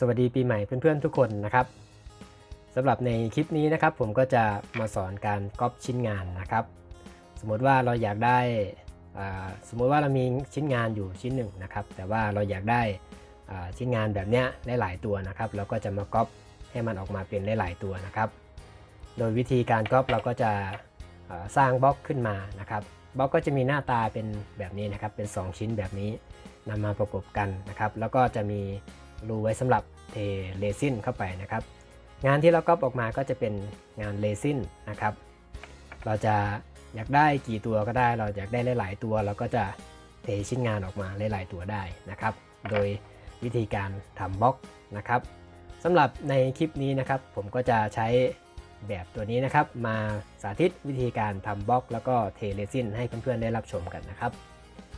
สวัสดีปีใหม่เพื่อนๆทุกคนนะครับสำหรับในคลิปนี้นะครับ ผมก็จะมาสอนการก๊อปชิ้นงานนะครับ สมมติว่าเราอยากได้สมมติว่าเรามีชิ้นงานอยู่ชิ้นหนึ่งนะครับ แต่ว่าเราอยากได้ชิ้นงานแบบเนี้ยหลาย ๆ ตัวนะครับ เราก็จะมาก๊อปให้มันออกมาเป็นหลาย ๆ ตัวนะครับ โดยวิธีการก๊อปเราก็จะสร้างบล็อกขึ้นมานะครับบล็อกก็จะมีหน้าตาเป็นแบบนี้นะครับ เป็น 2 ชิ้นแบบนี้นำมาประกบกันนะครับ แล้วก็จะมี รูไว้สำหรับเทเรซินเข้าไปนะครับ งานที่เราก๊อปออกมาก็จะเป็นงานเรซินนะครับ เราจะอยากได้กี่ตัวก็ได้ เราอยากได้หลาย ๆ ตัว เราก็จะเทชิ้นงานออกมาหลาย ๆ ตัวได้นะครับ โดยวิธีการทำบล็อกนะครับสำหรับในคลิปนี้นะครับ ผมก็จะใช้แบบตัวนี้นะครับ มาสาธิตวิธีการทำบล็อก แล้วก็เทเรซินให้เพื่อนๆได้รับชมกันนะครับ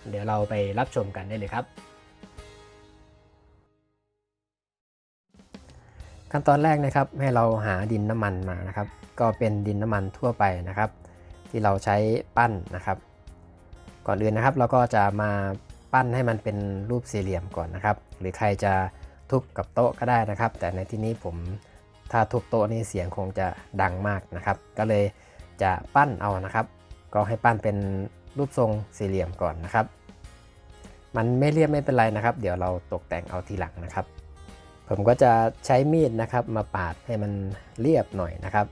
เดี๋ยวเราไปรับชมกันได้เลยครับ ขั้นตอนแรกนะครับให้เราหาดินน้ำมันมานะครับ ก็เป็นดินน้ำมันทั่วไปนะครับ ที่เราใช้ปั้นนะครับ ก่อนอื่นนะครับ เราก็จะมาปั้นให้มันเป็นรูปสี่เหลี่ยมก่อนนะครับ หรือใครจะทุบกับโต๊ะก็ได้นะครับ แต่ในที่นี้ผมถ้าทุบโต๊ะนี่เสียงคงจะดังมากนะครับ ก็เลยจะปั้นเอานะครับ ก็ให้ปั้นเป็นรูปทรงสี่เหลี่ยมก่อนนะครับ มันไม่เรียบไม่เป็นไรนะครับ เดี๋ยวเราตกแต่งเอาทีหลังนะครับ ผมก็จะใช้มีดนะครับมาปาดให้มันเรียบหน่อยนะครับ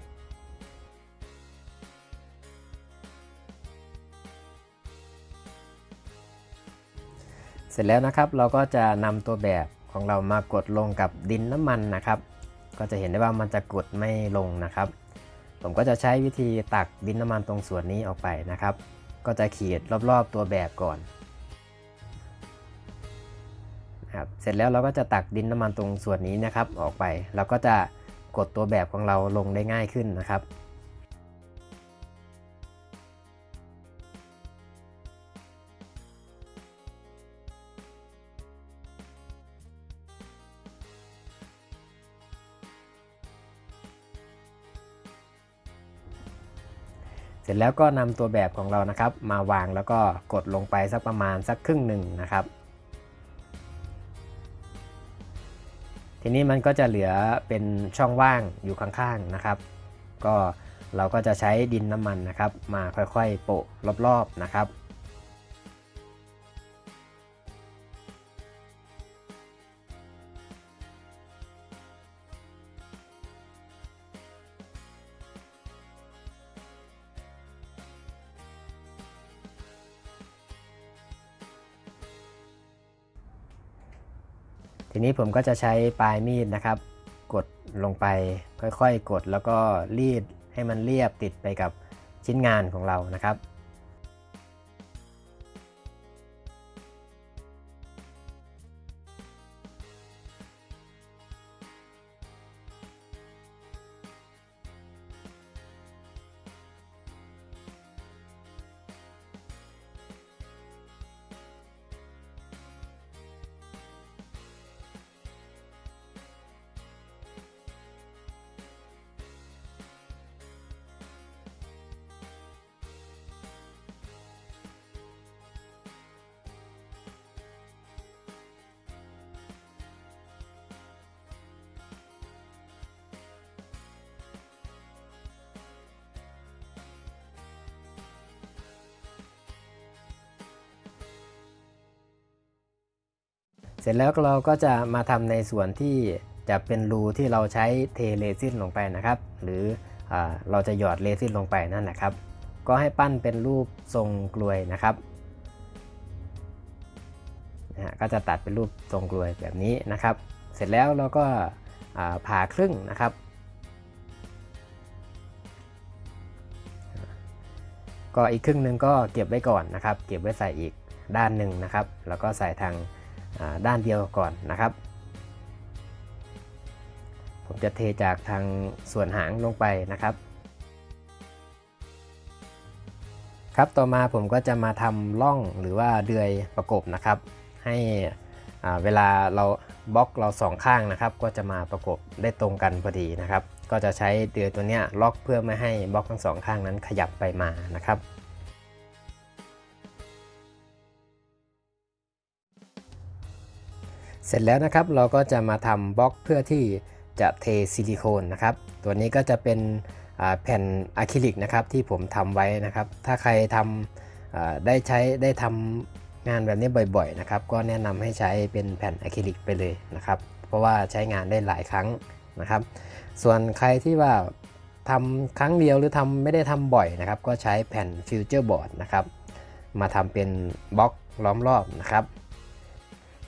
เสร็จแล้วนะครับเราก็จะนำตัวแบบของเรามากดลงกับดินน้ำมันนะครับ ก็จะเห็นได้ว่ามันจะกดไม่ลงนะครับ ผมก็จะใช้วิธีตักดินน้ำมันตรงส่วนนี้ออกไปนะครับ ก็จะขีดรอบๆตัวแบบก่อน เสร็จแล้วเราก็จะตักดินน้ำมันตรงส่วนนี้นะครับ ออกไป เราก็จะกดตัวแบบของเราลงได้ง่ายขึ้นนะครับ เสร็จแล้วก็นำตัวแบบของเรานะครับ มาวางแล้วก็กดลงไปสักประมาณสักครึ่งหนึ่งนะครับ ทีนี้มันก็จะเหลือเป็นช่องว่างอยู่ข้างๆนะครับ ก็เราก็จะใช้ดินน้ำมันนะครับ มาค่อยๆโปะรอบๆนะครับ นี้ผมก็จะใช้ปลายมีดนะครับ กดลงไปค่อยๆ กดแล้วก็รีดให้มันเรียบติดไปกับชิ้นงานของเรานะครับ เสร็จแล้วเราก็จะมาทำในส่วนที่จะเป็นรูที่เราใช้เทเรซินลงไปนะครับ หรืออเราจะหยอดเรซินลงไปนั่นนะครับ ก็ให้ปั้นเป็นรูปทรงกลวยนะครับนะฮะก็จะตัดเป็นรูปทรงกลวยแบบนี้นะครับ เสร็จแล้วเราก็ผ่าครึ่งนะครับ ก็อีกครึ่งหนึ่งก็เก็บไว้ก่อนนะครับ เก็บไว้ใส่อีกด้านหนึ่งนะครับ แล้วก็ใส่ทาง ด้านเดียวก่อนนะครับ ผมจะเทจากทางส่วนหางลงไปนะครับ ครับต่อมาผมก็จะมาทำล่องหรือว่าเดือยประกบนะครับ ให้เวลาเราบล็อกเราสองข้างนะครับ ก็จะมาประกบได้ตรงกันพอดีนะครับ ก็จะใช้เดือยตัวเนี้ยล็อกเพื่อไม่ให้บล็อกทั้งสองข้างนั้นขยับไปมานะครับ เสร็จแล้วนะครับเราก็จะมาทำบล็อกเพื่อที่จะเทซิลิโคนนะครับ ตัวนี้ก็จะเป็นแผ่นอะคริลิกนะครับที่ผมทำไว้นะครับ ถ้าใครทำอ่าได้ใช้ได้ทำงานแบบนี้บ่อยๆนะครับ ก็แนะนำให้ใช้เป็นแผ่นอะคริลิกไปเลยนะครับ เพราะว่าใช้งานได้หลายครั้งนะครับ ส่วนใครที่ว่าทำครั้งเดียวหรือทำไม่ได้ทำบ่อยนะครับ ก็ใช้แผ่นฟิวเจอร์บอร์ดนะครับ มาทำเป็นบล็อกล้อมรอบนะครับ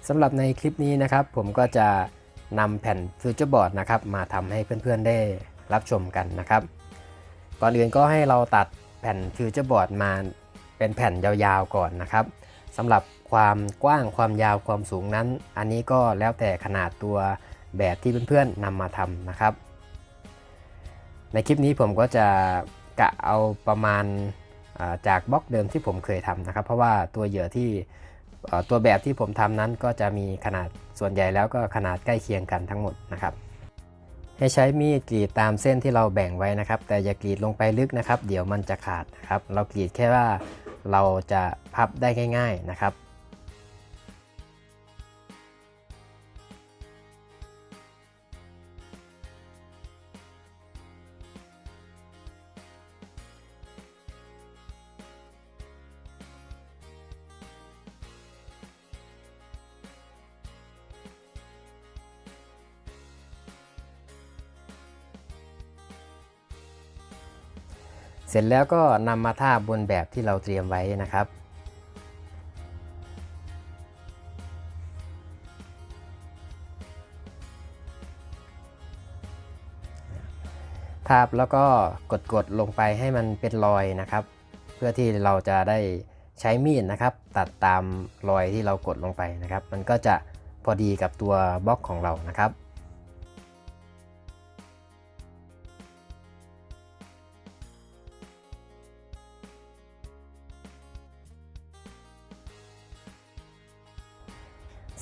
สำหรับในคลิปนี้นะครับ ผมก็จะนำแผ่นฟิวเจอร์บอร์ดนะครับมาทำให้เพื่อนๆได้รับชมกันนะครับ ก่อนอื่นก็ให้เราตัดแผ่นฟิวเจอร์บอร์ดมาเป็นแผ่นยาวๆก่อนนะครับสำหรับความกว้างความยาวความสูงนั้น อันนี้ก็แล้วแต่ขนาดตัวแบบที่เพื่อนๆนำมาทำนะครับ ในคลิปนี้ผมก็จะกะเอาประมาณาจากบล็อกเดิมที่ผมเคยทำนะครับ เพราะว่าตัวเหยื่อที่ ตัวแบบที่ผมทำนั้นก็จะมีขนาดส่วนใหญ่แล้วก็ขนาดใกล้เคียงกันทั้งหมดนะครับ ให้ใช้มีดกรีดตามเส้นที่เราแบ่งไว้นะครับ แต่อย่ากรีดลงไปลึกนะครับ เดี๋ยวมันจะขาดนะครับ เรากรีดแค่ว่าเราจะพับได้ง่าย ๆนะครับ เสร็จแล้วก็นำมาทาบบนแบบที่เราเตรียมไว้นะครับ ทาบแล้วก็กดๆลงไปให้มันเป็นรอยนะครับ เพื่อที่เราจะได้ใช้มีดนะครับ ตัดตามรอยที่เรากดลงไปนะครับ มันก็จะพอดีกับตัวบล็อกของเรานะครับ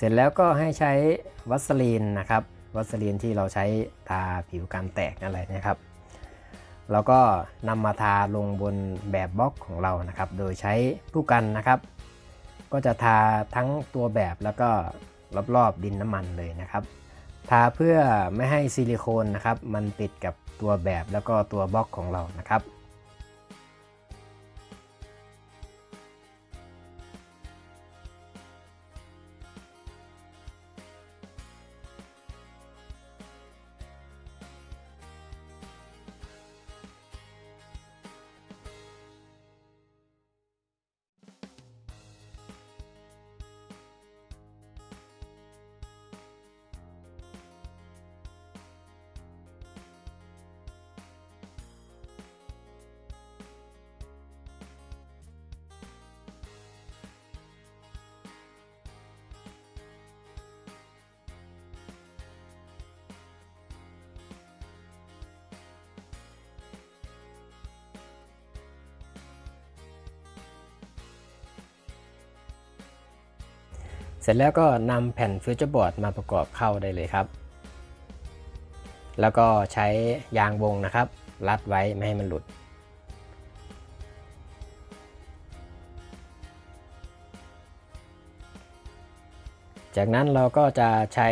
เสร็จแล้วก็ให้ใช้วัสลีนนะครับ วัสลีนที่เราใช้ทาผิวกันแตกอะไรนะครับ แล้วก็นำมาทาลงบนแบบบล็อกของเรานะครับ โดยใช้ผู้กันนะครับ ก็จะทาทั้งตัวแบบแล้วก็รอบๆดินน้ำมันเลยนะครับ ทาเพื่อไม่ให้ซิลิโคนนะครับ มันติดกับตัวแบบแล้วก็ตัวบล็อกของเรานะครับ เสร็จแล้วก็นำแผ่นฟิวเจอร์บอร์ดมาประกอบเข้าได้เลยครับ แล้วก็ใช้ยางวงนะครับ รัดไว้ไม่ให้มันหลุด จากนั้นเราก็จะใช้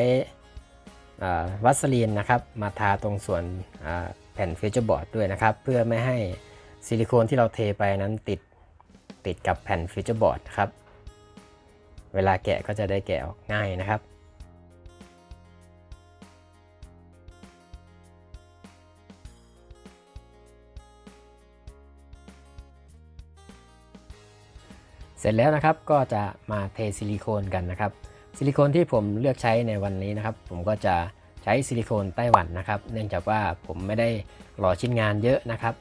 วัสลีนนะครับ มาทาตรงส่วนแผ่นฟิวเจอร์บอร์ดด้วยนะครับ เพื่อไม่ให้ซิลิโคนที่เราเทไปนั้นติดติดกับแผ่นฟิวเจอร์บอร์ดครับ เวลาแกะก็จะได้แกะออกง่ายนะครับเสร็จแล้วนะครับก็จะมาเทซิลิโคนกันนะครับ ซิลิโคนที่ผมเลือกใช้ในวันนี้นะครับ ผมก็จะใช้ซิลิโคนไต้หวันนะครับ เนื่องจากว่าผมไม่ได้หล่อชิ้นงานเยอะนะครับ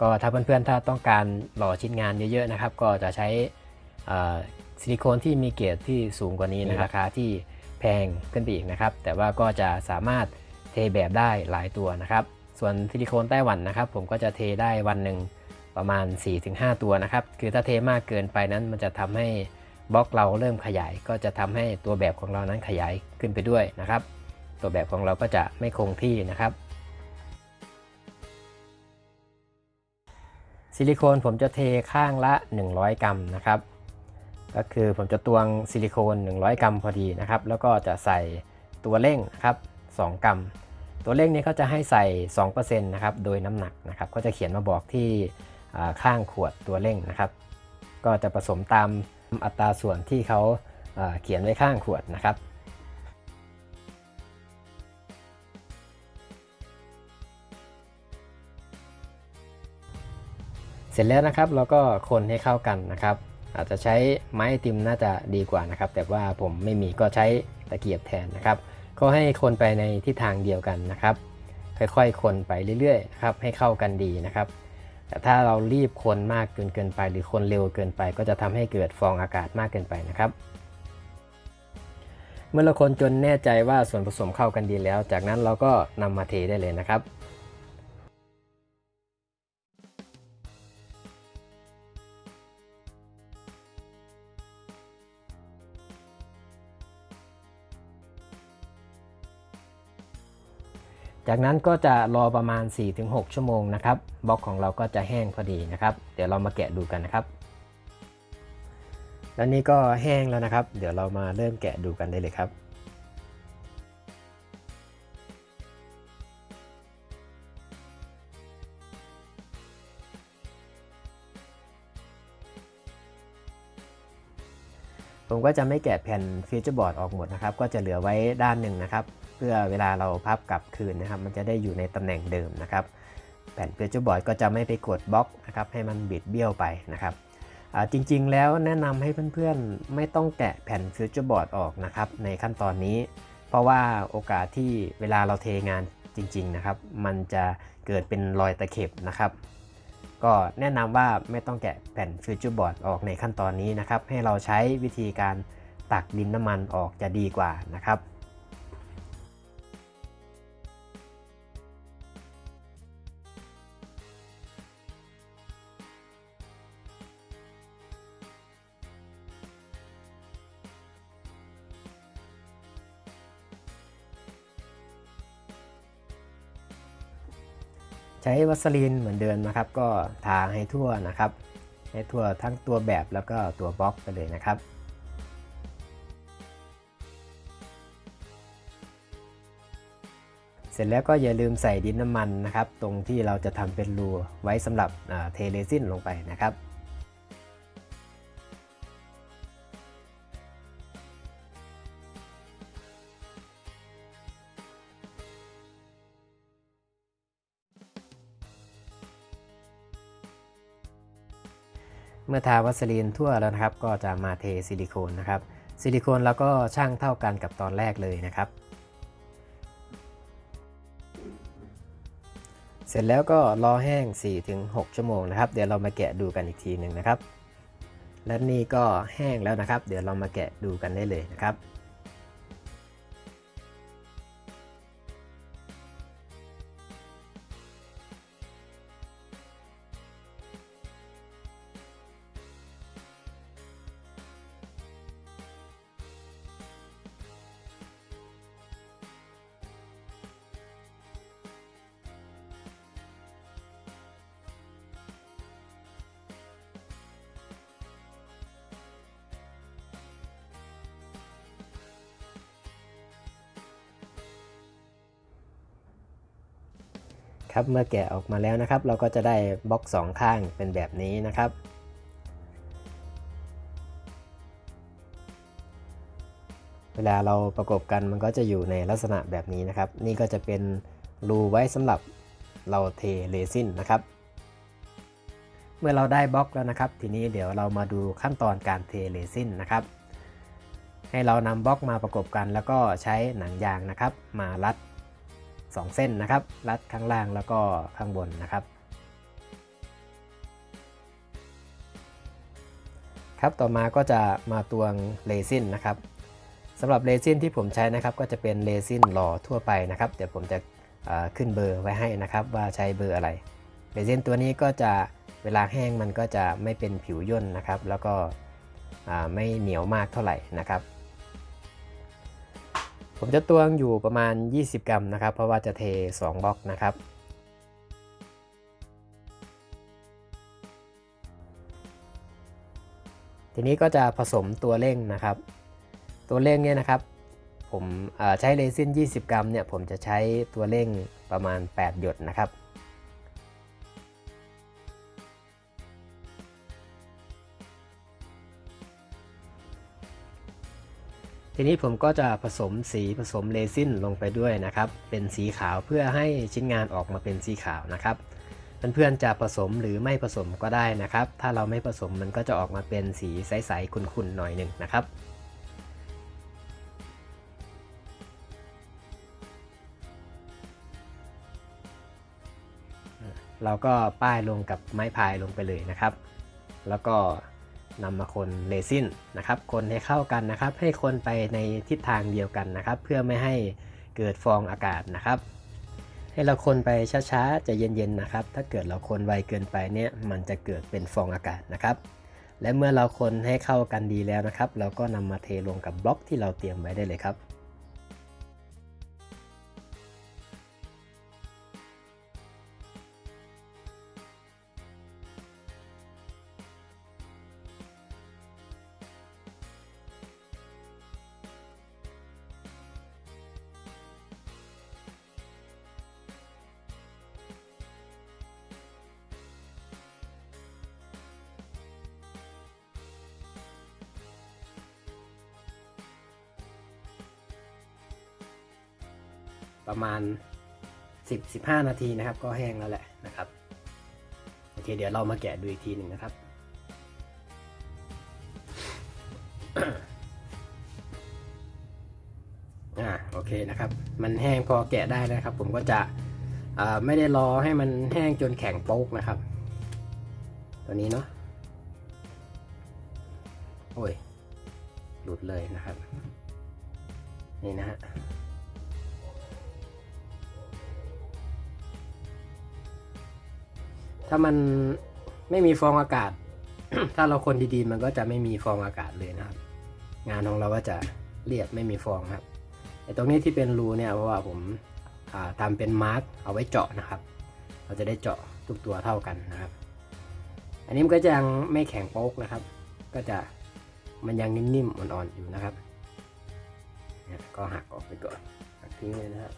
ก็ถ้าเพื่อนๆถ้าต้องการหล่อชิ้นงานเยอะๆนะครับ ก็จะใช้ ซิลิโคนที่มีเกรดที่สูงกว่านี้นะราคาที่แพงขึ้นไปอีกนะครับ แต่ว่าก็จะสามารถเทแบบได้หลายตัวนะครับ ส่วนซิลิโคนไต้หวันนะครับ ผมก็จะเทได้วันหนึ่งประมาณ 4-5 ตัวนะครับ คือถ้าเทมากเกินไปนั้นมันจะทำให้บล็อกเราเริ่มขยาย ก็จะทำให้ตัวแบบของเรานั้นขยายขึ้นไปด้วยนะครับ ตัวแบบของเราก็จะไม่คงที่นะครับซิลิโคนผมจะเทข้างละ 100 กรัมนะครับ ก็คือผมจะตวงซิลิโคน 100 กรัมพอดีนะครับ แล้วก็จะใส่ตัวเร่งนะครับ 2 กรัม ตัวเร่งนี้เขาจะให้ใส่ 2%นะครับ โดยน้ำหนักนะครับ ก็จะเขียนมาบอกที่ข้างขวดตัวเร่งนะครับ ก็จะผสมตามอัตราส่วนที่เขาเขียนไว้ข้างขวดนะครับเสร็จแล้วนะครับเราก็คนให้เข้ากันนะครับ อาจจะใช้ไม้ติมน่าจะดีกว่านะครับ แต่ว่าผมไม่มีก็ใช้ตะเกียบแทนนะครับ ก็ให้คนไปในทิศทางเดียวกันนะครับ ค่อยๆ คนไปเรื่อยๆนะครับให้เข้ากันดีนะครับ แต่ถ้าเรารีบคนมากจนเกินไป หรือคนเร็วเกินไป ก็จะทำให้เกิดฟองอากาศมากเกินไปนะครับเมื่อเราคนจนแน่ใจว่าส่วนผสมเข้ากันดีแล้ว จากนั้นเราก็นำมาเทได้เลยนะครับ จากนั้นก็จะรอประมาณ 4-6 ชั่วโมงนะครับบล็อกของเราก็จะแห้งพอดีนะครับ เดี๋ยวเรามาแกะดูกันนะครับ แล้วนี่ก็แห้งแล้วนะครับ เดี๋ยวเรามาเริ่มแกะดูกันได้เลยครับผมก็จะไม่แกะแผ่นฟีเจอร์บอร์ดออกหมดนะครับ ก็จะเหลือไว้ด้านหนึ่งนะครับ เพื่อเวลาเราพับกลับคืนนะครับ มันจะได้อยู่ในตำแหน่งเดิมนะครับ แผ่นฟีเจอร์บอร์ดก็จะไม่ไปกดบล็อกนะครับให้มันบิดเบี้ยวไปนะครับจริงๆ แล้วแนะนำให้เพื่อนๆ ไม่ต้องแกะแผ่นฟิวเจอร์บอร์ดออกนะครับในขั้นตอนนี้ เพราะว่าโอกาสที่เวลาเราเทงานจริงๆนะครับ มันจะเกิดเป็นรอยตะเข็บนะครับ ก็แนะนำว่าไม่ต้องแกะแผ่นฟิวเจอร์บอร์ดออกในขั้นตอนนี้นะครับ ให้เราใช้วิธีการตักดินน้ำมันออกจะดีกว่านะครับ ช้วัสลีนเหมือนเดิมนะครับ ก็ทาให้ทั่วนะครับ ให้ทั่วทั้งตัวแบบแล้วก็ตัวบล็อกไปเลยนะครับเสร็จแล้วก็อย่าลืมใส่ดินน้ำมันนะครับ ตรงที่เราจะทำเป็นรูไว้สำหรับเทเรซินลงไปนะครับ เมื่อทาวัสลีนทั่วแล้วนะครับ ก็จะมาเทซิลิโคนนะครับ ซิลิโคนเราก็ช่างเท่ากันกับตอนแรกเลยนะครับ เสร็จแล้วก็รอแห้ง 4-6 ชั่วโมงนะครับ เดี๋ยวเรามาแกะดูกันอีกทีหนึ่งนะครับ และนี่ก็แห้งแล้วนะครับ เดี๋ยวเรามาแกะดูกันได้เลยนะครับ ครับ เมื่อแกะออกมาแล้วนะครับ เราก็จะได้บล็อกสองข้างเป็นแบบนี้นะครับ เวลาเราประกบกันมันก็จะอยู่ในลักษณะแบบนี้นะครับ นี่ก็จะเป็นรูไว้สำหรับเราเทเรซินนะครับ เมื่อเราได้บล็อกแล้วนะครับ ทีนี้เดี๋ยวเรามาดูขั้นตอนการเทเรซินนะครับ ให้เรานำบล็อกมาประกบกัน แล้วก็ใช้หนังยางนะครับ มารัด 2 เส้นนะครับ รัดข้างล่างแล้วก็ข้างบนนะครับ ครับต่อมาก็จะมาตวงเรซินนะครับสำหรับเรซินที่ผมใช้นะครับ ก็จะเป็นเรซินหล่อทั่วไปนะครับเดี๋ยวผมจะขึ้นเบอร์ไว้ให้นะครับ ว่าใช้เบอร์อะไรเรซินตัวนี้ก็จะเวลาแห้งมันก็จะไม่เป็นผิวย่นนะครับ แล้วก็ไม่เหนียวมากเท่าไหร่นะครับ ผมจะตวงอยู่ประมาณ 20 กรัมนะครับ เพราะว่าจะเท 2บล็อกนะครับ ทีนี้ก็จะผสมตัวเร่งนะครับ ตัวเร่งเนี่ยนะครับ ผมใช้เรซิน 20 กรัมเนี่ยผมจะใช้ตัวเร่งประมาณ 8 หยดนะครับ ทีนี้ผมก็จะผสมสีผสมเรซินลงไปด้วยนะครับ เป็นสีขาวเพื่อให้ชิ้นงานออกมาเป็นสีขาวนะครับเพื่อนๆจะผสมหรือไม่ผสมก็ได้นะครับ ถ้าเราไม่ผสมมันก็จะออกมาเป็นสีใสๆขุ่นๆหน่อยหนึ่งนะครับเราก็ป้ายลงกับไม้พายลงไปเลยนะครับ แล้วก็ นำมาคนเรซินนะครับคนให้เข้ากันนะครับ ให้คนไปในทิศทางเดียวกันนะครับ เพื่อไม่ให้เกิดฟองอากาศนะครับ ให้เราคนไปช้าๆจะเย็นๆนะครับ ถ้าเกิดเราคนไวเกินไปเนี่ยมันจะเกิดเป็นฟองอากาศนะครับ และเมื่อเราคนให้เข้ากันดีแล้วนะครับ เราก็นำมาเทลงกับบล็อกที่เราเตรียมไว้ได้เลยครับ ประมาณ 10-15 นาทีนะครับ ก็แห้งแล้วแหละนะครับ โอเค เดี๋ยวเรามาแกะดูอีกทีหนึ่งนะครับอ่าโอเคนะครับ มันแห้งพอแกะได้นะครับ ผมก็จะไม่ได้รอให้มันแห้งจนแข็งโป๊กนะครับ ตัวนี้เนาะโอ้ยหลุดเลยนะครับ นี่นะฮะ ถ้ามันไม่มีฟองอากาศ ถ้าเราคนดีๆ มันก็จะไม่มีฟองอากาศเลยนะครับ งานของเราก็จะเรียบไม่มีฟองครับไอ้ตรงนี้ที่เป็นรูเนี่ยเพราะว่าผมาทำเป็นมาร์กเอาไว้เจาะนะครับ เราจะได้เจาะทุกตัวเท่ากันนะครับ อันนี้มันก็จะยังไม่แข็งโป๊กนะครับ ก็จะมันยังนิ่มๆอ่อนๆอยู่นะครับก็หักออกไปก่อนหักทิ้งเลยนะครับ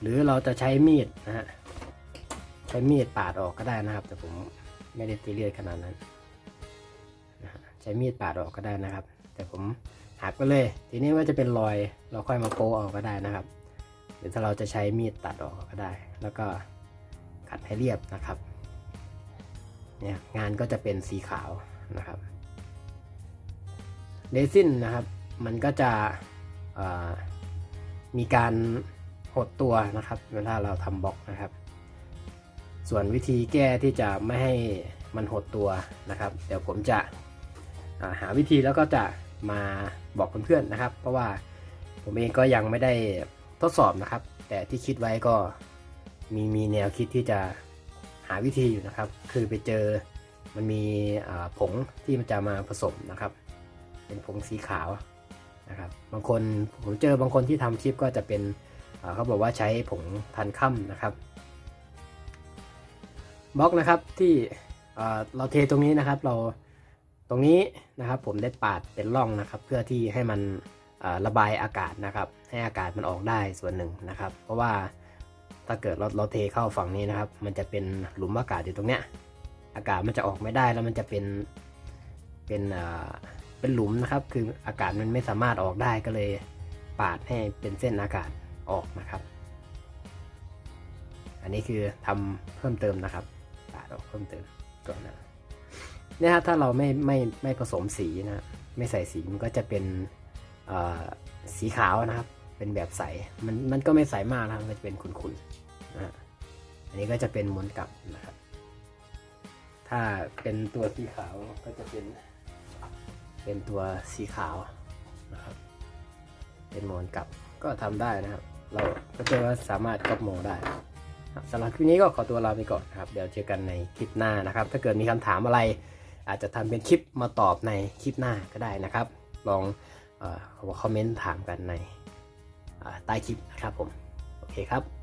หรือเราจะใช้มีดนะฮะใช้มีดปาดออกก็ได้นะครับ แต่ผมไม่ได้ตีเลียดขนาดนั้นนะฮะใช้มีดปาดออกก็ได้นะครับ แต่ผมหักไปเลย ทีนี้ว่าจะเป็นรอยเราค่อยมาโปะออกก็ได้นะครับ หรือถ้าเราจะใช้มีดตัดออกก็ได้ แล้วก็ขัดให้เรียบนะครับเนี่ยงานก็จะเป็นสีขาวนะครับเรซินนะครับ มันก็จะมีการ หดตัวนะครับ เวลาเราทำบล็อกนะครับ ส่วนวิธีแก้ที่จะไม่ให้มันหดตัวนะครับ เดี๋ยวผมจะาหาวิธีแล้วก็จะมาบอกเพื่อนๆนะครับ เพราะว่าผมเองก็ยังไม่ได้ทดสอบนะครับ แต่ที่คิดไว้ก็มีมีแนวคิดที่จะหาวิธีอยู่นะครับ คือไปเจอมันมีผงที่มันจะมาผสมนะครับ เป็นผงสีขาวนะครับ บางคนผมเจอบางคนที่ทำคลิปก็จะเป็น เขาบอกว่าใช้ผงทันค่ำนะครับบล็อกนะครับที่เราเทตรงนี้นะครับ เราตรงนี้นะครับผมได้ปาดเป็นร่องนะครับ เพื่อที่ให้มันระบายอากาศนะครับ ให้อากาศมันออกได้ส่วนหนึ่งนะครับ เพราะว่าถ้าเกิดเราเราเทเข้าฝั่งนี้นะครับ มันจะเป็นหลุมอากาศอยู่ตรงเนี้ยอากาศมันจะออกไม่ได้แล้วมันจะเป็นเป็นเป็นหลุมนะครับ คืออากาศมันไม่สามารถออกได้ก็เลยปาดให้เป็นเส้นอากาศ ออกนะครับ อันนี้คือทำเพิ่มเติมนะครับปาดออกเพิ่มเติมก่อนนะเนี่ยถ้าเราไม่ไม่ไม่ผสมสีนะไม่ใส่สีมันก็จะเป็นสีขาวนะครับ เป็นแบบใสมันมันก็ไม่ใสมากนะครับมันจะเป็นขุ่นๆนะฮะอันนี้ก็จะเป็นม้วนกลับนะครับ ถ้าเป็นตัวสีขาวก็จะเป็นเป็นตัวสีขาวนะครับ เป็นม้วนกลับก็ทำได้นะครับ เราก็จะว่าสามารถก๊อปโมได้สำหรับคลิปนี้ก็ขอตัวลาไปก่อนนะครับ เดี๋ยวเจอกันในคลิปหน้านะครับ ถ้าเกิดมีคำถามอะไร อาจจะทำเป็นคลิปมาตอบในคลิปหน้าก็ได้นะครับ ลองอคอมเมนต์ถามกันในใต้คลิปนะครับผม โอเคครับ